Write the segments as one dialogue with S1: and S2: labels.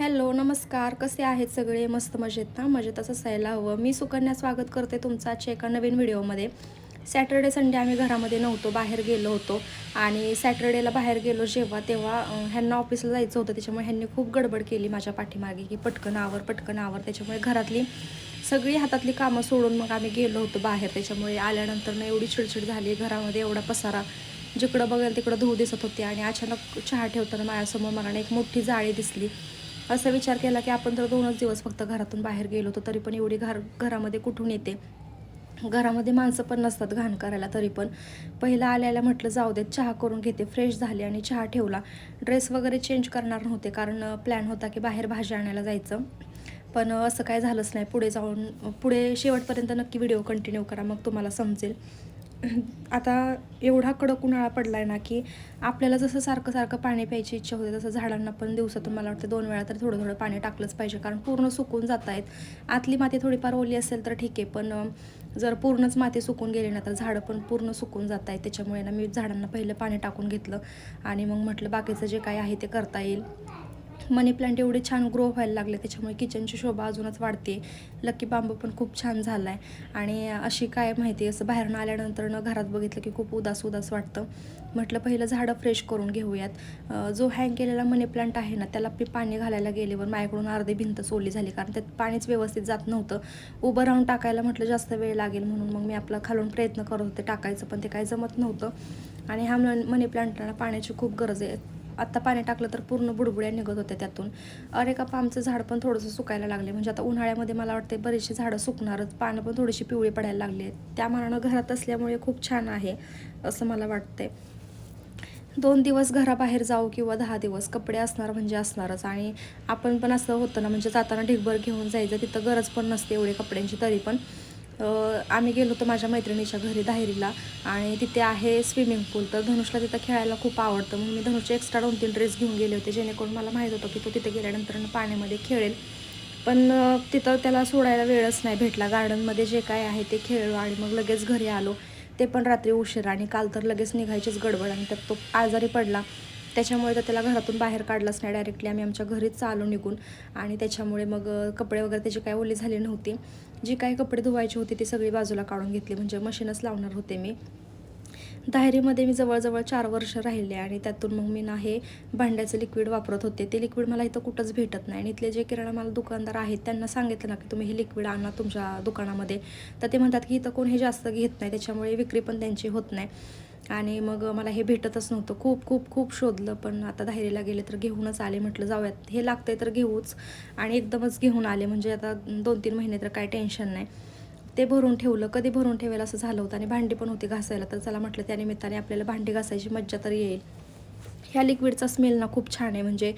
S1: Hello नमस्कार. कसे आहेत सगळे? मस्त मजेत ना? मजेतच असायला हवं. मी सुकन्या स्वागत करते तुमचं आजच्या एका नवीन व्हिडिओमध्ये. सॅटर्डे संडे आम्ही घरामध्ये नव्हतो बाहेर गेलो होतो. आणि सॅटर्डेला बाहेर गेलो जेव्हा तेव्हा ह्यांना ऑफिसला जायचं होतं. त्याच्यामुळे ह्यांनी खूप गडबड केली माझ्या पाठीमागे की पटकन आवर पटकन आवर. त्याच्यामुळे घरातली सगळी हातातली कामं सोडून मग आम्ही गेलो होतो बाहेर. त्याच्यामुळे आल्यानंतर ना एवढी चिडचिड झाली. घरामध्ये एवढा पसारा जिकडं बघेल तिकडं धूळ दिसत होती. आणि अचानक चहा ठेवताना माझ्यासमोर मला एक मोठी जाळी दिसली. असा विचार केला की आपण तर दोनच दिवस फक्त घरातून बाहेर गेलो होतो तरी पण एवढी घर घरामध्ये कुठून येते? घरामध्ये माणसं पण नसतात घाण करायला तरी पण. पहिला आल्याला म्हटलं जाऊ देत चहा करून घेते. फ्रेश झाले आणि चहा ठेवला. ड्रेस वगैरे चेंज करणार नव्हते कारण प्लॅन होता की बाहेर भाजी आणायला जायचं. पण असं काय झालंच नाही. पुढे जाऊन पुढे शेवटपर्यंत नक्की व्हिडिओ कंटिन्यू करा मग तुम्हाला समजेल. आता एवढा कडक उन्हाळा पडला आहे ना की आपल्याला जसं सारखं सारखं पाणी प्यायची इच्छा होते तसं झाडांना पण दिवसातून मला वाटतं दोन वेळा तर थोडं थोडं पाणी टाकलंच पाहिजे कारण पूर्ण सुकून जात आहेत आतली माती थोडीफार ओली असेल तर ठीक आहे पण जर पूर्णच माती सुकून गेली ना तर झाडं पण पूर्ण सुकून जात आहेत त्याच्यामुळे ना मी झाडांना पहिलं पाणी टाकून घेतलं आणि मग म्हटलं बाकीचं जे काही आहे ते करता येईल. मनी प्लांट एवढे छान ग्रो व्हायला लागले त्याच्यामुळे किचनची शोभा अजूनच वाढते. लकी बांबू पण खूप छान झाला आहे आणि अशी काय माहिती असं बाहेरून आल्यानंतर न घरात बघितलं की खूप उदास उदास वाटतं. म्हटलं पहिलं झाडं फ्रेश करून घेऊयात. जो हँग केलेला मनी प्लांट आहे ना त्याला मी पाणी घालायला गेल्यावर माझ्याकडून अर्धी भिंत सोली झाली कारण त्यात पाणीच व्यवस्थित जात नव्हतं. उभं राहून टाकायला म्हटलं जास्त वेळ लागेल म्हणून मग मी आपला खालून प्रयत्न करत होते टाकायचं पण ते काही जमत नव्हतं. आणि ह्या मनी प्लांटला पाण्याची खूप गरज आहे. आत्ता पाणी टाकलं तर पूर्ण बुडबुड्या निघत होत्या त्यातून. अरे का आमचं झाड पण थोडंसं सुकायला लागले. म्हणजे आता उन्हाळ्यामध्ये मला वाटते बरेचसे झाडं सुकणारच. पानं पण थोडीशी पिवळी पडायला लागली आहेत. त्या मानानं घरात असल्यामुळे खूप छान आहे असं मला वाटतंय. दोन दिवस घराबाहेर जाऊ किंवा दहा दिवस कपडे असणार म्हणजे असणारच. आणि आपण पण असं होतं ना म्हणजे जाताना ढिगभर घेऊन जायचं तिथं गरज पण नसते एवढे कपड्यांची तरी पण. आम्ही गेलो होतो माझ्या मैत्रिणीच्या घरी दाहेरीला आणि तिथे आहे स्विमिंग पूल. तर धनुषला तिथं खेळायला खूप आवडतं. म्हणून मी धनुषचे एक्स्ट्रा दोन तीन ड्रेस घेऊन गेले होते जेणेकरून मला माहीत होतं की तो तिथे गेल्यानंतर पाण्यामध्ये खेळेल. पण तिथं त्याला सोडायला वेळच नाही भेटला. गार्डनमध्ये जे काय आहे ते खेळलो आणि मग लगेच घरी आलो. ते पण रात्री उशीर आणि काल तर लगेच निघायचीच गडबड आणि त्यात तो आजारी पडला. त्याच्यामुळे तर त्याला घरातून बाहेर काढलाच नाही डायरेक्टली आम्ही आमच्या घरीच आलो निघून आणि त्याच्यामुळे मग कपडे वगैरे त्याची काय ओली झाली नव्हती. जी काही कपडे धुवायची होती ती सगळी बाजूला काढून घेतली. म्हणजे मशीनच लावणार होते मी. दाहेरीमध्ये मी जवळजवळ चार वर्ष राहिले आणि त्यातून मग मी ना हे भांड्याचं लिक्विड वापरत होते. ते लिक्विड मला इथं कुठंच भेटत नाही. आणि इथले जे किराणा मला दुकानदार आहेत त्यांना सांगितलं ना की तुम्ही हे लिक्विड आणा तुमच्या दुकानामध्ये. तर ते म्हणतात की इथं कोण हे जास्त घेत नाही. त्याच्यामुळे विक्री पण त्यांची होत नाही. आणि मग मला हे भेटतच नव्हतं. खूप खूप खूप शोधलं पण आता धायरीला गेले तर घेऊनच आले म्हटलं जाऊयात. हे लागतं आहे तर घेऊच. आणि एकदमच घेऊन आले म्हणजे आता दोन तीन महिने तर काय टेन्शन नाही. ते भरून ठेवलं. कधी भरून ठेवायला असं झालं होतं. आणि भांडी पण होती घासायला. तर चला म्हटलं त्या निमित्ताने आपल्याला भांडी घासायची मज्जा तर येईल. ह्या लिक्विडचा स्मेल ना खूप छान आहे. म्हणजे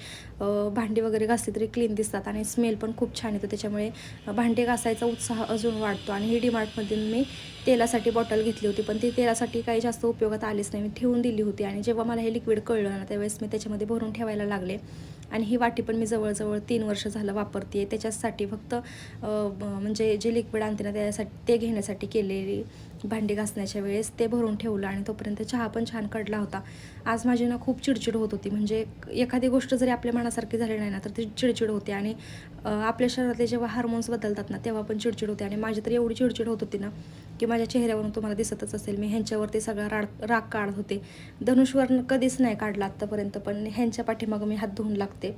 S1: भांडी वगैरे घासली तरी क्लीन दिसतात आणि स्मेल पण खूप छान येतो. त्याच्यामुळे भांडे घासायचा उत्साह अजून वाढतो. आणि ही डिमार्टमधून मी तेलासाठी बॉटल घेतली होती पण ती तेलासाठी काही जास्त उपयोगात आलीच नाही. मी ठेवून दिली होती आणि जेव्हा मला हे लिक्विड कळलं ना त्यावेळेस मी त्याच्यामध्ये भरून ठेवायला लागले. आणि ही वाटी पण मी जवळजवळ तीन वर्ष झालं वापरते त्याच्यासाठी फक्त ब- म्हणजे जे लिक्विड आणते ना त्यासाठी ते घेण्यासाठी केलेली भांडी घासण्याच्या वेळेस ते भरून ठेवलं आणि तोपर्यंत चहा पण छान कडला होता. आज माझी ना खूप चिडचिड होत होती. म्हणजे एखादी गोष्ट जरी आपल्या मनासारखी झाली नाही ना तर ती चिडचिड होते आणि आपल्या शरीरातले जेव्हा हार्मोन्स बदलतात ना तेव्हा पण चिडचिड होते आणि माझी तर एवढी चिडचिड होत होती ना की माझ्या चेहऱ्यावरून तुम्हाला दिसतच असेल. मी ह्यांच्यावरती सगळा राग राग काढत होते. धनुषवरनं कधीच नाही काढला आत्तापर्यंत पण ह्यांच्या पाठीमागं मी हात धुवून लागते.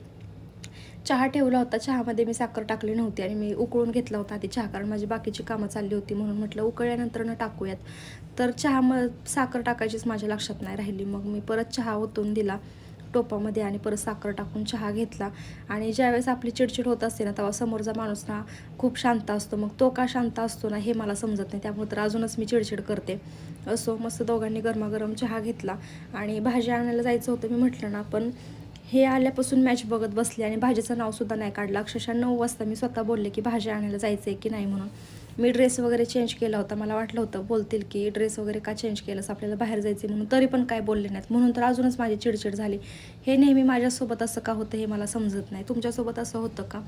S1: चहा ठेवला होता. चहामध्ये मी साखर टाकली नव्हती आणि मी उकळून घेतला होता आधी चहा कारण माझी बाकीची कामं चालली होती म्हणून म्हटलं उकळल्यानंतर न टाकूयात. तर चहा मग साखर टाकायचीच माझ्या लक्षात नाही राहिली. मग मी परत चहा ओतून दिला. टोपामध्ये आणि परत साखर टाकून चहा घेतला. आणि ज्यावेळेस आपली चिडचिड होत असते ना तेव्हा समोरचा माणूस ना खूप शांत असतो. मग तो का शांत असतो ना हे मला समजत नाही. त्यामुळे तर अजूनच मी चिडचिड करते. असो मस्त दोघांनी गरमागरम चहा घेतला. आणि भाजी आणायला जायचं होतं मी म्हटलं ना पण हे आल्यापासून मॅच बघत बसले आणि भाजीचं नावसुद्धा नाही काढलं. अक्षरशः नऊ वाजता मी स्वतः बोलले की भाजी आणायला जायचं आहे की नाही म्हणून. मी ड्रेस वगैरे चेंज केला होता. मला वाटलं होतं बोलतील की ड्रेस वगैरे का चेंज केलंस? आपल्याला बाहेर जायचं म्हणून. तरी पण काय बोलले नाहीत. म्हणून तर अजूनच माझी चिडचिड झाली. हे नेहमी माझ्यासोबत असं का होतं हे मला समजत नाही. तुमच्यासोबत असं होतं का?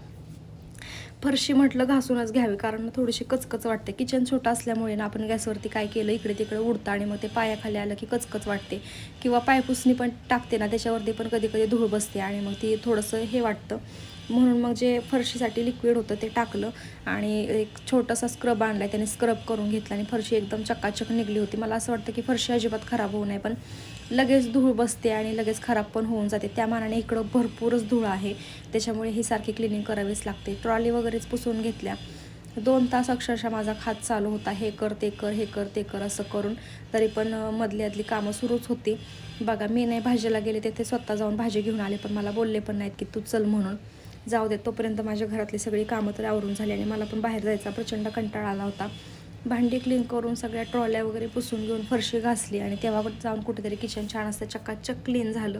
S1: फरशी म्हटलं घासूनच घ्यावी. कारण थोडीशी कचकच वाटते. किचन छोटं असल्यामुळे ना आपण गॅसवरती काय केलं इकडे तिकडे उडतं आणि मग ते पायाखाली आलं की कचकच वाटते. किंवा पायपुसणी पण टाकते ना त्याच्यावरती पण कधी कधी धूळ बसते आणि मग ती थोडंसं हे वाटतं. म्हणून मग जे फरशीसाठी लिक्विड होतं ते टाकलं आणि एक छोटासा स्क्रब आणला त्याने स्क्रब करून घेतला आणि फरशी एकदम चकाचक निघली होती. मला असं वाटतं की फरशी अजिबात खराब होऊ नये पण लगेच धूळ बसते आणि लगेच खराब पण होऊन जाते. त्या मानाने इकडं भरपूरच धूळ आहे. त्याच्यामुळे ही सारखी क्लिनिंग करावीच लागते. ट्रॉली वगैरेच पुसून घेतल्या. दोन तास अक्षरशः माझा खात चालू होता. हे कर ते कर हे कर ते कर असं करून तरी पण अं, मधली आदली कामं सुरूच होती. बघा मी नाही भाजीला गेले तिथे स्वतः जाऊन भाजी घेऊन आले पण मला बोलले पण नाहीत की तू चल म्हणून. जाऊ दे तोपर्यंत माझ्या घरातली सगळी कामं तर आवरून झाली आणि मला पण बाहेर जायचा प्रचंड कंटाळा आला होता. भांडी क्लीन करून सगळ्या ट्रॉल्या वगैरे पुसून घेऊन फरशी घासली आणि तेव्हा जाऊन कुठेतरी किचन छान असतं चकाचक क्लीन झालं.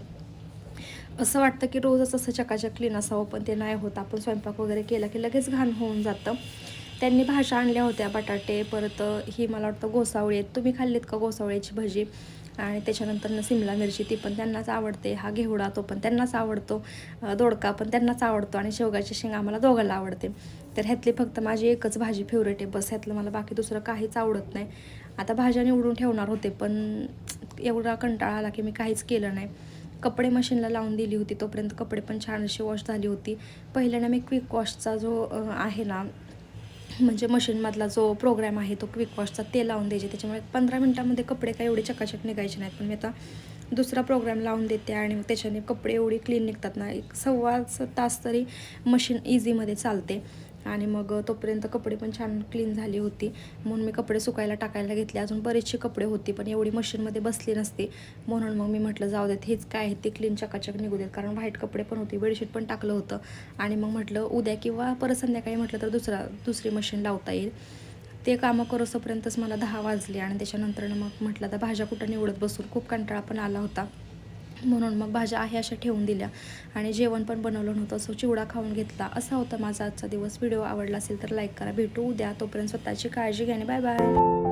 S1: असं वाटतं की रोजच असं चकाचक क्लीन असावं पण ते नाही होत. आपण स्वयंपाक वगैरे केला की लगेच घाण होऊन जातं. त्यांनी भाज्या आणल्या होत्या बटाटे परत ही मला वाटतं गोसावळी आहेत. तुम्ही खाल्लीत का गोसावळ्याची भजी? आणि त्याच्यानंतर सिमला मिरची ती पण त्यांनाच आवडते. हा घेवडा तो पण त्यांनाच आवडतो. दोडका पण त्यांनाच आवडतो आणि शेवगाची शेंग आम्हाला दोघांना आवडते. तर ह्यातली फक्त माझी एकच भाजी फेवरेट आहे. बस ह्यातलं मला बाकी दुसरं काहीच आवडत नाही. आता भाज्या निवडून ठेवणार होते पण एवढा कंटाळा आला की मी काहीच केलं नाही. कपडे मशीनला लावून दिली होती तोपर्यंत कपडे पण छान अशी वॉश झाली होती. पहिल्यानं मी क्विक वॉशचा जो आहे ना म्हणजे मशीनमधला जो प्रोग्राम आहे तो क्विक वॉशचा ते लावून द्यायचे. त्याच्यामुळे पंधरा मिनटामध्ये कपडे काय एवढे चकाचक निघायचे नाहीत. पण मी आता दुसरा प्रोग्राम लावून देते आणि मग त्याच्याने कपडे एवढी क्लीन निघतात ना. एक सव्वा स- तास तरी मशीन इझीमध्ये चालते. आणि मग तोपर्यंत कपडे पण छान क्लीन झाली होती. म्हणून मी कपडे सुकायला टाकायला घेतले. अजून बरेचसे कपडे होती पण एवढी मशीनमध्ये बसली नसती. म्हणून मग मी म्हटलं जाऊ देत हेच काय आहे ते क्लीन चकाचक निघू देत. कारण व्हाईट कपडे पण होते बेडशीट पण टाकलं होतं. आणि मग म्हटलं उद्या किंवा परत संध्याकाळी म्हटलं तर दुसरा दुसरी मशीन लावता येईल. ते कामं करोसपर्यंतच मला दहा वाजले आणि त्याच्यानंतर मग म्हटलं आता भाज्या कुठं निवडत बसून? खूप कंटाळा पण आला होता. म्हणून मग भाज्या आहे अशा ठेवून दिल्या. आणि जेवण पण बनवलं नव्हतं असं चिवडा खाऊन घेतला. असा होता माझा आजचा दिवस. व्हिडिओ आवडला असेल तर लाईक करा. भेटू उद्या. तोपर्यंत स्वतःची काळजी घ्याने बाय बाय